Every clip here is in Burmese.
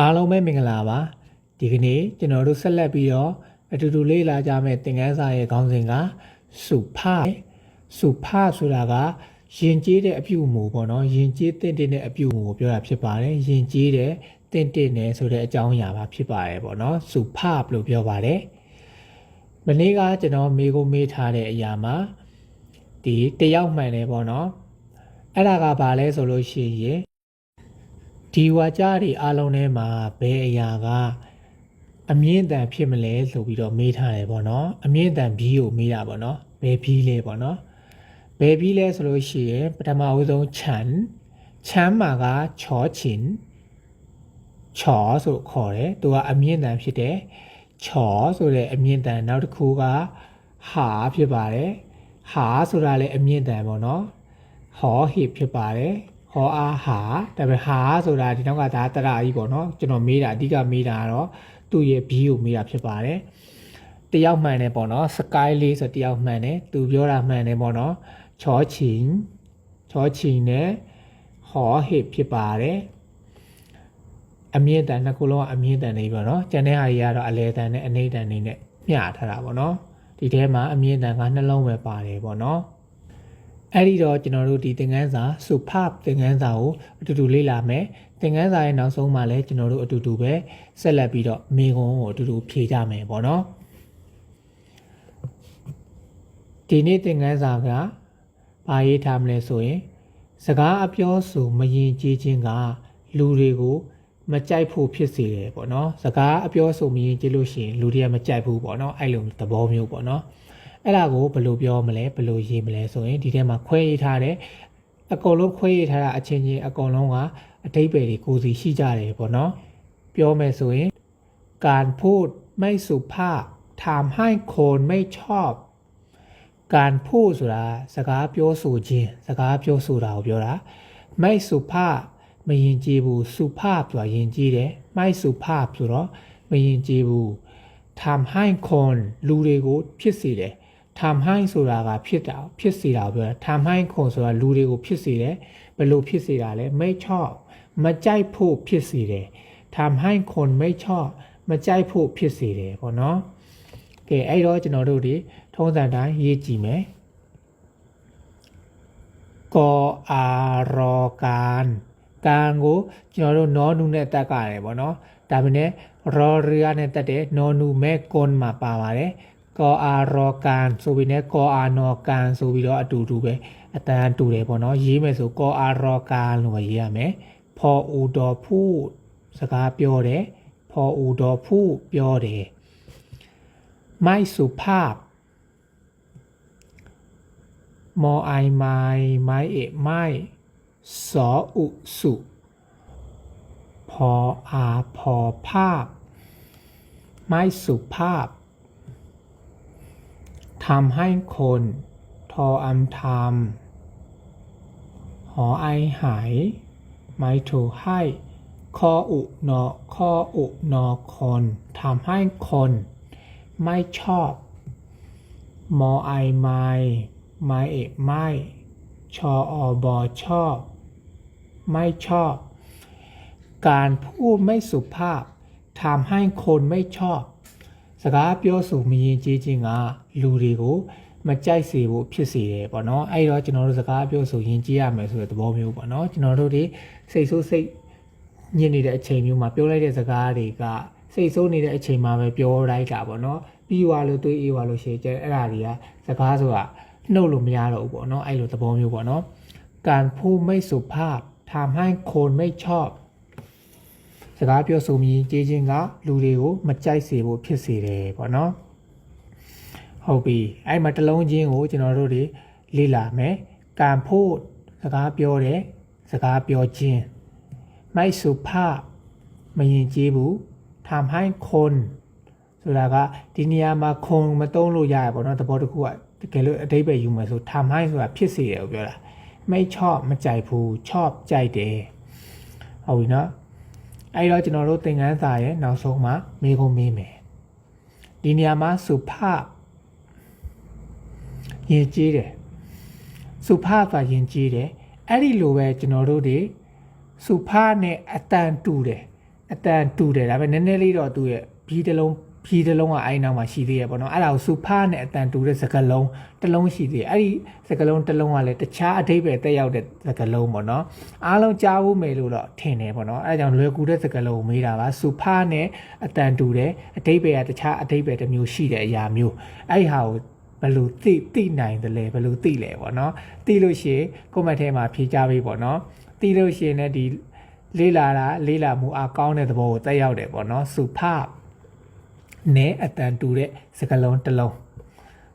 အားလုံးပဲမင်္ဂလာပါဒီကနေ့ကျွန်တော်တို့ဆက်လက်ပြီးတော့အတူတူလေ့လာကြမယ့်သင်ခန်းစာရဲ့ခေါင်းစဉ်ကစုဖစုဖဆိုတာကယဉ်ကျေးတဲ့အပြုအမူပေါ့နော်ယဉ်ကျေးတင့်တင့်တဲ့အပြုအမူကိုပြောတာဖြစ်ပါတယ်ယဉ်ကျေးတဲ့တင့်တင့်နဲ့ဆိုတဲ့အကြောင်းအရာပါဖြစ်ပါတယ်ပေါ့နော်စုဖလို့ပြောပါတယ်မနေ့ကကျွန်တော်မေကိုမေးထားတဲ့အရာမှာဒီတယောက်မှန်တယ်ပေါ့နော်အဲ့ဒါကဘာလဲဆိုလို့ရှိရင် ဒီဝါကြတွေအလုံးထဲမှာဘယ်အရာကအမြင့်တန်ဖြစ်မလဲဆိုပြီးတော့မေးထားတယ်ပေါ့နော်အမြင့်တန်ဘီးကိုမေးတာပေါ့နော်ဘယ်ဘီးလဲပေါ့နော်ဘယ်ဘီးလဲဆိုလို့ရှိရင်ပထမဦးဆုံးခြံခြံမှာကချောချင်ချောဆိုခေါ်တယ်သူကအမြင့်တန်ဖြစ်တယ်ချောဆိုတဲ့အမြင့်တန်နောက်တစ်ခုကဟာဖြစ်ပါတယ်ဟာဆိုတာလည်းအမြင့်တန်ပေါ့နော်ဟောဟိဖြစ်ပါတယ် ဟောအားဟာဒါပေမဲ့ဟာဆိုတာဒီနောက်ကဒါတရာကြီးပေါ့နော်ကျွန်တော်မေးတာအဓိကမေးတာကတော့သူ့ရဲ့ဘီကိုမေးတာဖြစ်ပါတယ်တယောက်မှန်တယ်ပေါ့နော်စကိုင်းလေးဆိုတယောက်မှန်တယ်သူပြောတာမှန်တယ်ပေါ့နော်ချောချင်ချောချင်နဲ့ဟောဟိဖြစ်ပါတယ်အမြင့်တန်နှစ်ခုလုံးကအမြင့်တန်နေပြီပေါ့နော်ကျန်တဲ့ဟာတွေကတော့အလဲတန်နဲ့အနေတန်နေနဲ့မျှထားတာပေါ့နော်ဒီထဲမှာအမြင့်တန်ကနှလုံးပဲပါတယ်ပေါ့နော် အဲ့ဒီတော့ကျွန်တော်တို့ဒီသင်ခန်းစာ superb သင်ခန်းစာကိုအတူတူလေ့လာမယ်သင်ခန်းစာရဲ့နောက်ဆုံးမှာလည်းကျွန်တော်တို့အတူတူပဲဆက်လက်ပြီးတော့မေခွန်းကိုအတူတူဖြေကြမယ်ပေါ့နော်ဒီနေ့သင်ခန်းစာကဘာရေးထားမလဲဆိုရင် စကားအပြောဆိုမရင်ကြည်ခြင်းကလူတွေကိုမကြိုက်ဖို့ဖြစ်စေတယ်ပေါ့နော်စကားအပြောဆိုမရင်ကြည်လို့ရှိရင်လူတွေကမကြိုက်ဘူးပေါ့နော်အဲ့လိုသဘောမျိုးပေါ့နော် အဲ့ဒါကိုဘယ်လိုပြောမလဲဘယ်လိုရေးမလဲဆိုရင်ဒီထဲမှာခွဲရေးထားတယ်အကုန်လုံးခွဲရေးထားတာအချင်းချင်းအကုန်လုံးကအတိတ်ပဲတွေကိုယ်စီရှိကြတယ်ပေါ့နော်ပြောမယ်ဆိုရင်การพูดไม่สุภาพทำให้คนไม่ชอบการพูดဆိုတာစကားပြောဆိုခြင်းစကားပြောဆိုတာကိုပြောတာไม่สุภาพမယဉ်ကျေးဘူးสุภาพဆိုတာယဉ်ကျေးတယ်ไม่สุภาพဆိုတော့မယဉ်ကျေးဘူး ทำให้คนလူတွေကိုဖြစ်စေတယ် ထာမိုင်းဆိုတာကဖြစ်တာဖြစ်စေတာပြောတာထာမိုင်းခွန်ဆိုတာလူတွေကိုဖြစ်စေတယ်ဘယ်လိုဖြစ်စေတာလဲမိတ်ချော့မကြိုက်ဖို့ဖြစ်စေတယ်ထာမိုင်းခွန်မိတ်ချော့မကြိုက်ဖို့ဖြစ်စေတယ်ပေါ့နော်ကဲအဲ့တော့ကျွန်တော်တို့ဒီထုံးစံတိုင်းရေးကြည့်မယ်ကောအာရောကန်ကန်ကိုကျွန်တော်တို့နောနုနဲ့တက်ကြတယ်ပေါ့နော်ဒါပေမဲ့ရောရီယာနဲ့တက်တယ်နောနုမဲကွန်မှာပါပါတယ် ကောအာရောการဆိုပြီးနဲ့ကောအာနောการဆိုပြီးတော့အတူတူပဲအတန်တူတယ်ပေါ့နော်ရေးမယ်ဆိုကောအာရောการလို့ပဲရေးရမယ်ဖော်ဦးတော်ဖူးစကားပြောတယ်ဖော်ဦးတော်ဖူးပြောတယ်ไม่สุภาพ มอไอไม้ไม้เอะไม้สออุสุพออาพอภาพ ไม่สุภาพ ทำให้คน ทออัมทำหอไอหายไม่ถูกให้คออุนอคออุนอคนทำให้คน ไม่ชอบ มอไอไม้ไม้เอกไม่ ชออบอชอบ ไม่ชอบ การพูดไม่สุภาพทำให้คนไม่ชอบ สကားပြောဆိုမရင်ကြီးခြင်းကလူတွေကိုမကြိုက်စေဖို့ဖြစ်စေတယ်ပေါ့နော်အဲ့တော့ကျွန်တော်တို့စကားပြောဆိုရင်ကြည့်ရမယ်ဆိုတဲ့သဘောမျိုးပေါ့နော်ကျွန်တော်တို့ဒီစိတ်ဆိုးစိတ်ညစ်နေတဲ့အချိန်မျိုးမှာပြောလိုက်တဲ့စကားတွေကစိတ်ဆိုးနေတဲ့အချိန်မှာပဲပြောလိုက်တာပေါ့နော်ပြီးွားလို့တွေးအေးွားလို့ရှိရင်ကျအဲ့ဒါတွေကစကားဆိုတာနှုတ်လို့မရတော့ဘူးပေါ့နော်အဲ့လိုသဘောမျိုးပေါ့နော်การพูดไม่สุภาพทำให้คนไม่ชอบ စကားပြောဆိုမြည်ကြေးချင်းကလူတွေကိုမကြိုက်စေဖို့ဖြစ်စေတယ်ပေါ့နော်ဟုတ်ပြီအဲ့မှာတလုံးချင်းကိုကျွန်တော်တို့တွေလေ့လာမယ်ကံဖို့စကားပြောတယ်စကားပြောခြင်းမိုက်စုဖမရင်ကျေးဘူးထမ်ဟိုင်းခွန်ဆိုတာကဒီနေရာမှာခွန်မတုံးလို့ရရပေါ့နော်သဘောတခုကတကယ်လို့အတိတ်ပဲယူမယ်ဆိုထမ်ဟိုင်းဆိုတာဖြစ်စေတယ်ကိုပြောတာမိတ်ချော့မကြိုက်ဘူးချော့ကြိုက်တယ်ဟုတ်ပြီနော် အဲ့တော့ကျွန်တော်တို့သင်ခန်းစာရဲ့နောက်ဆုံးမှာမေးခွန်းမေးမယ်ဒီနေရာမှာစုဖယဉ်ကျေးတယ်စုဖကယဉ်ကျေးတယ်အဲ့ဒီလိုပဲကျွန်တော်တို့တွေစုဖနဲ့အတန်တူတယ်အတန်တူတယ်ဒါပေမဲ့နည်းနည်းလေးတော့သူ့ရဲ့ဘီးတစ်လုံး ဘီးတစ်လုံးကအဲ့နောက်မှာရှိသေးရပေါ့နော်အဲ့ဒါကိုစူဖာနဲ့အတန်တူတဲ့စကားလုံးတစ်လုံးရှိသေးတယ်အဲ့ဒီစကားလုံးတစ်လုံးကလည်းတခြားအဓိပ္ပာယ်တက်ရောက်တဲ့စကားလုံးပေါ့နော်အားလုံးကြားဖို့မယ်လို့တော့ထင်တယ်ပေါ့နော်အဲ့ဒါကြောင့်လွယ်ကူတဲ့စကားလုံးကိုမေးတာပါစူဖာနဲ့အတန်တူတယ်အဓိပ္ပာယ်ကတခြားအဓိပ္ပာယ်တစ်မျိုးရှိတဲ့အရာမျိုးအဲ့ဒီဟာကိုဘယ်လိုသိသိနိုင်တယ်လဲဘယ်လိုသိလဲပေါ့နော်သိလို့ရှိရင် comment ထဲမှာဖြေကြပေးပေါ့နော်သိလို့ရှိရင်လည်းဒီလေးလာတာလေးလာမှုအကောင်းတဲ့သဘောကိုတက်ရောက်တယ်ပေါ့နော်စုဖ နဲ့အတန်တူတဲ့စကလုံးတစ်လုံး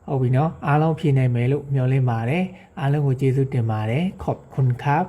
ဟုတ်ပြီနော်အားလုံးဖြေနိုင်မယ်လို့မျှော်လင့်ပါတယ်အားလုံးကိုကျေးဇူးတင်ပါတယ်ขอบคุณครับ